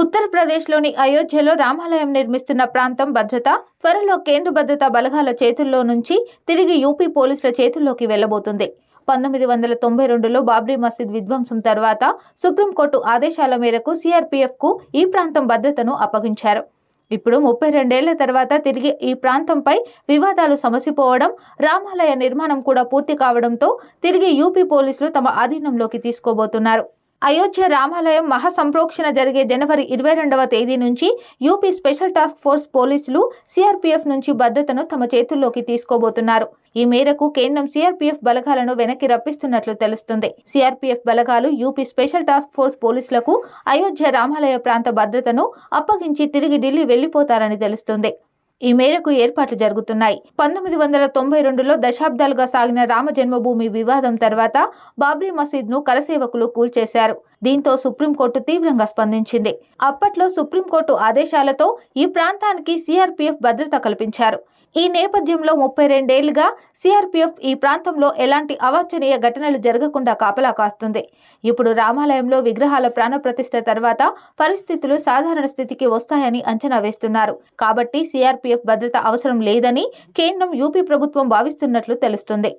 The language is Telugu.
ఉత్తరప్రదేశ్లోని అయోధ్యలో రామాలయం నిర్మిస్తున్న ప్రాంతం భద్రత త్వరలో కేంద్ర భద్రతా బలగాల చేతుల్లో నుంచి తిరిగి యూపీ పోలీసుల చేతుల్లోకి వెళ్ళబోతుంది పంతొమ్మిది వందల తొంభై రెండులో బాబ్రీ మసీద్ విధ్వంసం తర్వాత సుప్రీంకోర్టు ఆదేశాల మేరకు సిఆర్పీఎఫ్కు ఈ ప్రాంతం భద్రతను అప్పగించారు. ఇప్పుడు ముప్పై రెండేళ్ళ తర్వాత తిరిగి ఈ ప్రాంతంపై వివాదాలు సమసిపోవడం రామాలయ నిర్మాణం కూడా పూర్తి కావడంతో తిరిగి యూపీ పోలీసులు తమ ఆధీనంలోకి తీసుకోబోతున్నారు. అయోధ్య రామాలయం మహాసంప్రోక్షణ జరిగే జనవరి ఇరవై రెండవ తేదీ నుంచి యూపీ స్పెషల్ టాస్క్ ఫోర్స్ పోలీసులు సిఆర్పీఎఫ్ నుంచి భద్రతను తమ చేతుల్లోకి తీసుకోబోతున్నారు. ఈ మేరకు కేంద్రం సిఆర్పీఎఫ్ బలగాలను వెనక్కి రప్పిస్తున్నట్లు తెలుస్తుంది. సిఆర్పీఎఫ్ బలగాలు యూపీ స్పెషల్ టాస్క్ ఫోర్స్ పోలీసులకు అయోధ్య రామాలయ ప్రాంత భద్రతను అప్పగించి తిరిగి ఢిల్లీ వెళ్ళిపోతారని తెలుస్తుంది. ఈ మేరకు ఏర్పాట్లు జరుగుతున్నాయి. పంతొమ్మిది వందల తొంభై రెండులో దశాబ్దాలుగా సాగిన రామ జన్మభూమి వివాదం తర్వాత బాబ్రీ మసీద్ను కరసేవకులు కూల్చేశారు. దీంతో సుప్రీంకోర్టు తీవ్రంగా స్పందించింది. అప్పట్లో సుప్రీంకోర్టు ఆదేశాలతో ఈ ప్రాంతానికి సిఆర్పీఎఫ్ భద్రత కల్పించారు. ఈ నేపథ్యంలో ముప్పై రెండేళ్ళుగా సిఆర్పీఎఫ్ ఈ ప్రాంతంలో ఎలాంటి అవాంఛనీయ ఘటనలు జరగకుండా కాపలా కాస్తుంది. ఇప్పుడు రామాలయంలో విగ్రహాల ప్రాణప్రతిష్ఠ తర్వాత పరిస్థితులు సాధారణ స్థితికి వస్తాయని అంచనా వేస్తున్నారు. కాబట్టి సిఆర్పీఎఫ్ భద్రత అవసరం లేదని కేంద్రం యూపీ ప్రభుత్వం భావిస్తున్నట్లు తెలుస్తుంది.